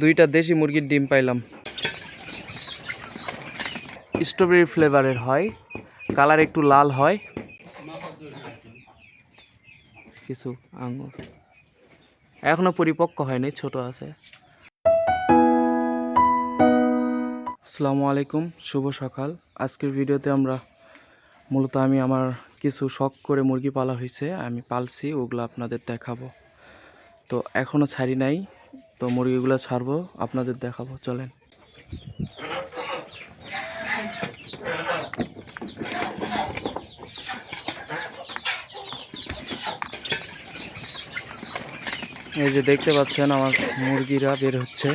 দুইটা দেশি মুরগির ডিম পাইলাম। স্ট্রবেরি ফ্লেভারের হয় কালার একটু লাল হয়। কিছু আঙুর। এখনও পরিপক্ক হয়নি, ছোট আছে। আসসালামু আলাইকুম, শুভ সকাল। আজকের ভিডিওতে আমরা মূলত আমি আমার কিছু শখ করে মুরগি পালা হয়েছে, আমি পালছি, ওগুলো আপনাদের দেখাবো। তো এখনও ছাড়ি নাই তো মুরগিগুলো ছাড়বো আপনাদের দেখাবো চলেন। এই যে দেখতে পাচ্ছেন আমার মুরগিরা বের হচ্ছে।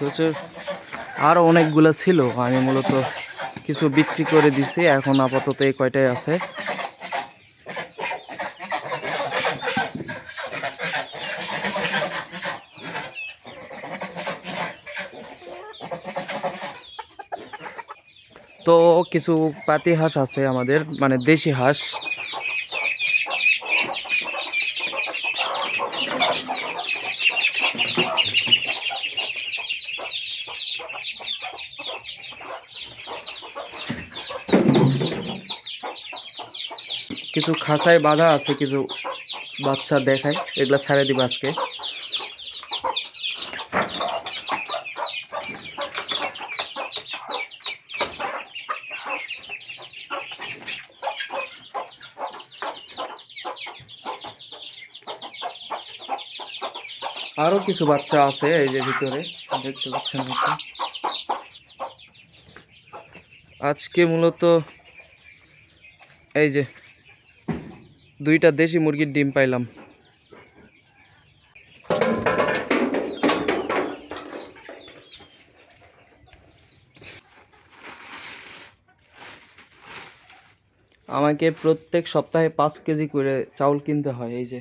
প্রচুর আরও অনেকগুলো ছিল। আমি মূলত কিছু বিক্রি করে দিছি। এখন আপাতত এই কয়টাই আছে। তো কিছু পাতি হাঁস আছে আমাদের মানে দেশি হাঁস। কিছু খাঁচায় বাঁধা আছে, কিছু বাচ্চা দেখায়। এগুলা ছাড়ে দিব আজকে। আরও কিছু বাচ্চা আছে এই যে ভিতরে। দেখতে পাচ্ছেন আজকে মূলত এই যে দুইটা দেশি মুরগির ডিম পাইলাম। আমাকে প্রত্যেক সপ্তাহে পাঁচ কেজি করে চাউল কিনতে হয় এই যে,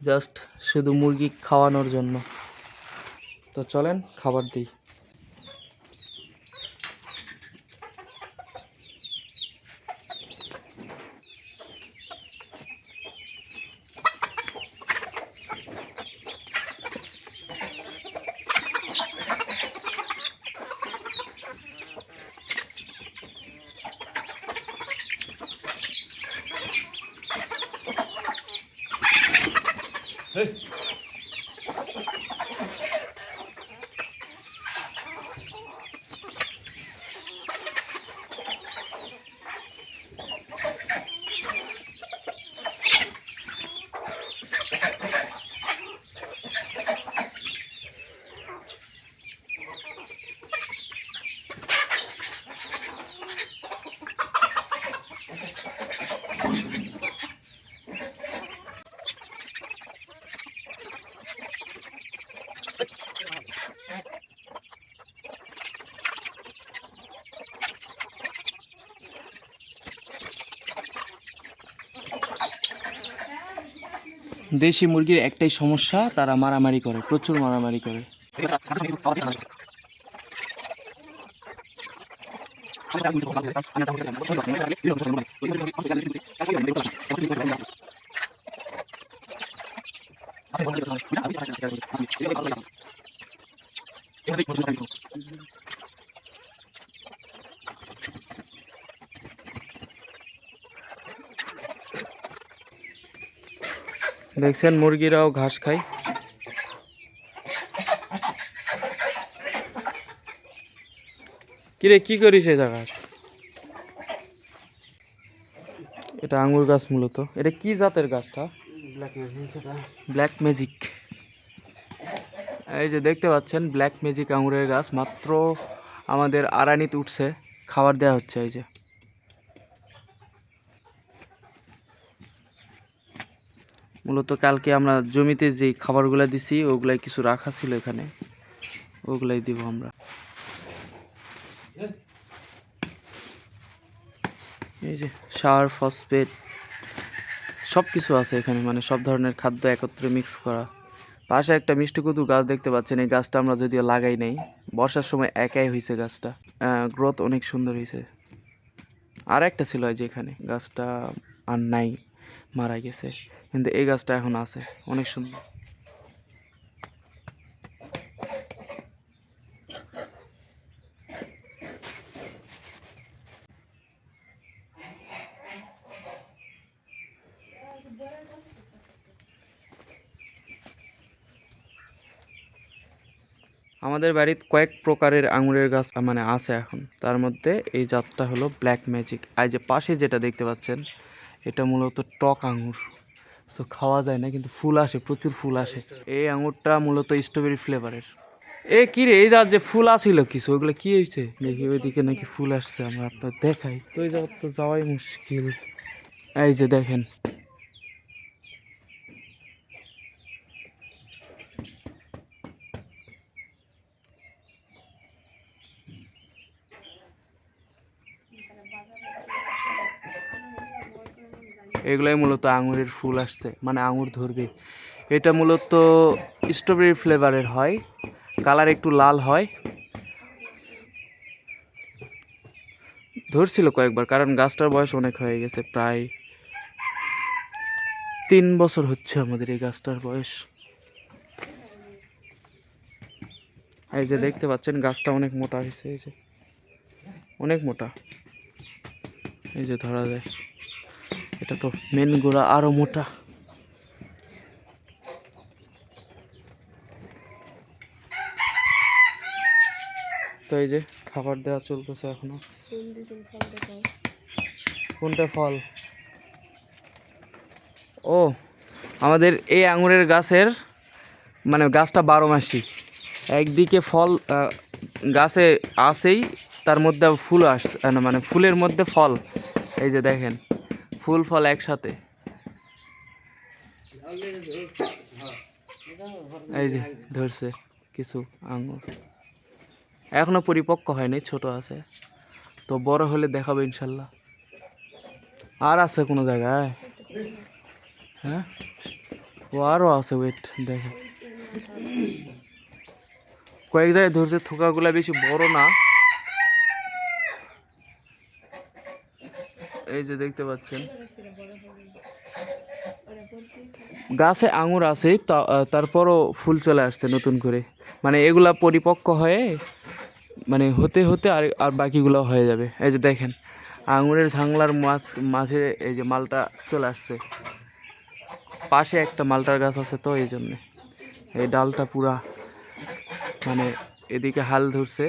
জাস্ট শুধু মুরগি খাওয়ানোর জন্য। তো চলেন, খাবার দিই। দেশি মুরগির একটাই সমস্যা তারা মারামারি করে প্রচুর মারামারি করে। দেখছেন মুরগিরাও ঘাস খায়। কিরে কি করিস এই জায়গা এটা আঙ্গুর গাছ মূলত। এটা কি জাতের গাছটা? ব্ল্যাক ম্যাজিক এই যে দেখতে পাচ্ছেন ব্ল্যাক ম্যাজিক আঙুরের গাছ। মাত্র আমাদের আড়ানিতে উঠছে খাবার দেওয়া হচ্ছে এই যে। মূলত কালকে আমরা জমিতে যে খাবারগুলো দিছি, ওগুলাই কিছু রাখা ছিল এখানে। ওগুলাই দিব আমরা। এই যে সার, ফসফেট সব কিছু আছে এখানে মানে সব ধরনের খাদ্য একত্রে মিক্স করা। পাশে একটা মিষ্টি কুতুর গাছ দেখতে পাচ্ছেন, এই গাছটা আমরা যদিও লাগাই নাই, বর্ষার সময় একাই হয়েছে গাছটা। গ্রোথ অনেক সুন্দর হয়েছে আর একটা ছিল যে এখানে, গাছটা আর নাই। মারা গেছে। কিন্তু এই গাছটা এখন আছে। অনেক সুন্দর। আমাদের বাড়িতে কয়েক প্রকারের আঙুরের গাছ মানে আছে এখন। তার মধ্যে এই জাতটা হলো ব্ল্যাক ম্যাজিক আর যে পাশে যেটা দেখতে পাচ্ছেন এটা মূলত টক আঙুর। তো খাওয়া যায় না, কিন্তু ফুল আসে, প্রচুর ফুল আসে। এই আঙুরটা মূলত স্ট্রবেরি ফ্লেভারের এ কি রে, এই যা যে ফুল আসিল কিছু, ওইগুলো কি হয়েছে দেখি ওইদিকে নাকি ফুল আসছে, আমরা আপনার দেখাই। তো ওই যাওয়ার তো যাওয়াই মুশকিল। এই যে দেখেন এগুলাই মূলত আঙুরের ফুল আসছে মানে আঙুর ধরবে। এটা মূলত স্ট্রবেরি ফ্লেভারের হয় কালার একটু লাল হয়। ধরছিল কয়েকবার, কারণ গাছটার বয়স অনেক হয়ে গেছে, প্রায় তিন বছর হচ্ছে আমাদের এই গাছটার বয়স। এই যে দেখতে পাচ্ছেন, গাছটা অনেক মোটা হয়েছে, এই যে। অনেক মোটা। এই যে ধরা যায়। এটা তো মেন গোড়া আরও মোটা। তো এই যে খাবার দেওয়া চলতেছে এখনও। কোনটা ফল? ও আমাদের এই আঙুরের গাছের মানে গাছটা বারো মাসি। একদিকে ফল গাছে আসেই তার মধ্যে ফুল না, মানে ফুলের মধ্যে ফল। এই যে দেখেন। ফুল ফল একসাথে। এই যে, ধরছে কিছু আঙুর এখনও পরিপক্ক হয়নি, ছোট আছে। তো বড় হলে দেখাবো ইনশাল্লাহ। আর আছে কোনো জায়গায়? হ্যাঁ? ও আরও আছে ওয়েট দেখে। কয়েক জায়গায় ধরছে, থোকাগুলা বেশি বড় না। এই যে দেখতে পাচ্ছেন। গাছে আঙুর আছে তারপরও ফুল চলে আসছে নতুন করে। মানে এগুলা পরিপক্ক হয়ে মানে হতে হতে আর আর বাকিগুলো হয়ে যাবে। এই যে দেখেন, আঙুরের ঝাংলার মাছ, মাঝে এই যে মালটা চলে আসছে। পাশে একটা মালটার গাছ আছে তো, এই জন্যে। এই ডালটা পুরা মানে এদিকে হাল ধরছে।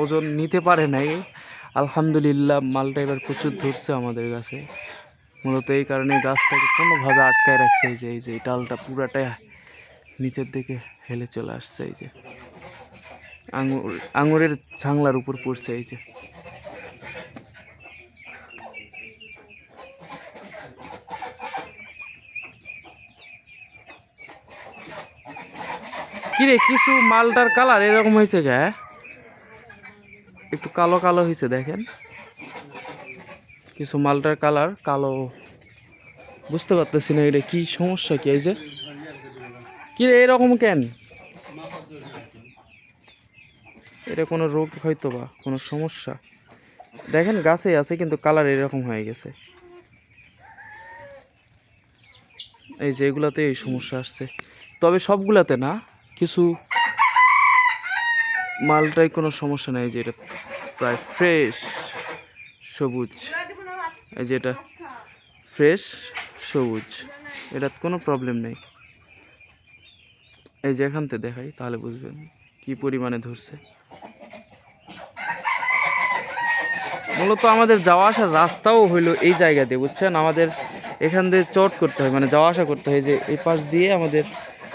ওজন নিতে পারে নাই আলহামদুলিল্লাহ, মালটা এবার প্রচুর ধরছে আমাদের গাছে। মূলত এই কারণে গাছটাকে কোনোভাবে আটকায় রাখছে এই যে এই যে, এই ডালটা পুরাটাই নিচের দিকে হেলে চলে আসছে এই যে। আঙুর, আঙুরের ঝাংলার উপর পড়ছে এই যে। কিরে, কিছু মালটার কালার এরকম হয়েছে কে? একটু কালো কালো হয়েছে, দেখেন। কিছু মালটার কালার কালো। বুঝতে পারতেছি না এটা কি সমস্যা কি, এই যে? কি এরকম কেন? এটা কোনো রোগ হয়তো বা, কোনো সমস্যা। দেখেন গাছে আছে, কিন্তু কালার এরকম হয়ে গেছে। এই যে এগুলাতে এই সমস্যা আসছে। তবে সবগুলাতে না, কিছু মালটাই কোনো সমস্যা নেই যে এটা প্রায় ফ্রেশ সবুজ। এই যে এটা ফ্রেশ সবুজ এটা কোনো প্রবলেম নেই। এই যে এখান থেকে দেখাই, তাহলে বুঝবেন কি পরিমাণে ধরছে। মূলত আমাদের যাওয়া আসার রাস্তাও হইল এই জায়গা দিয়ে বুঝছেন? আমাদের এখান দিয়ে চট করতে হয় মানে যাওয়া আসা করতে হয় যে এই পাশ দিয়ে আমাদের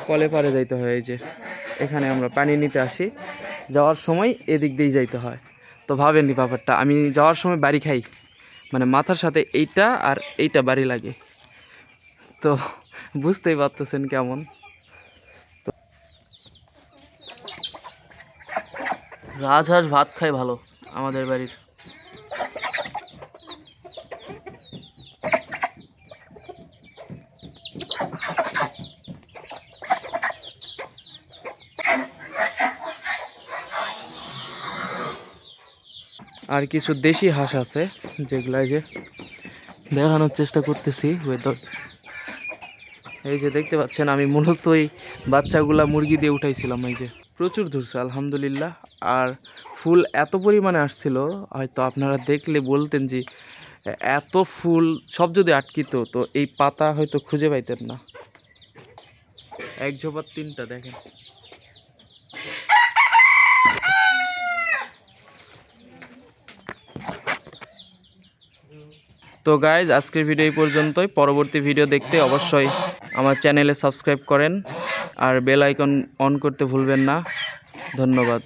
কলে পারে যাইতে হয়, এই যে এখানে আমরা পানি নিতে আসি। যাওয়ার সময় এদিক দিয়েই যাইতে হয়। তো ভাবেননি ব্যাপারটা, আমি যাওয়ার সময় বাড়ি খাই। মানে মাথার সাথে এইটা আর এইটা বাড়ি লাগে। তো বুঝতেই পারতেছেন কেমন? রাজহাঁস ভাত খায় ভালো, আমাদের বাড়ির। আর কিছু দেশি হাঁস আছে, যেগুলো এই যে দেখানোর চেষ্টা করতেছি ওয়েদার এই যে দেখতে পাচ্ছেন, আমি মূলত এই বাচ্চাগুলা মুরগি দিয়ে উঠাইছিলাম, এই যে। প্রচুর ধরছে, আলহামদুলিল্লাহ। আর ফুল এত পরিমাণে আসছিল, হয়তো আপনারা দেখলে বলতেন যে, এত ফুল সব যদি আটকিত, তো এই পাতা হয়তো খুঁজে পাইতেন না। এক ঝোপার তিনটা, দেখেন। তো গাইজ আজকের ভিডিও এই পর্যন্তই। পরবর্তী ভিডিও দেখতে অবশ্যই আমার চ্যানেলে সাবস্ক্রাইব করেন আর বেল আইকন অন করতে ভুলবেন না। ধন্যবাদ।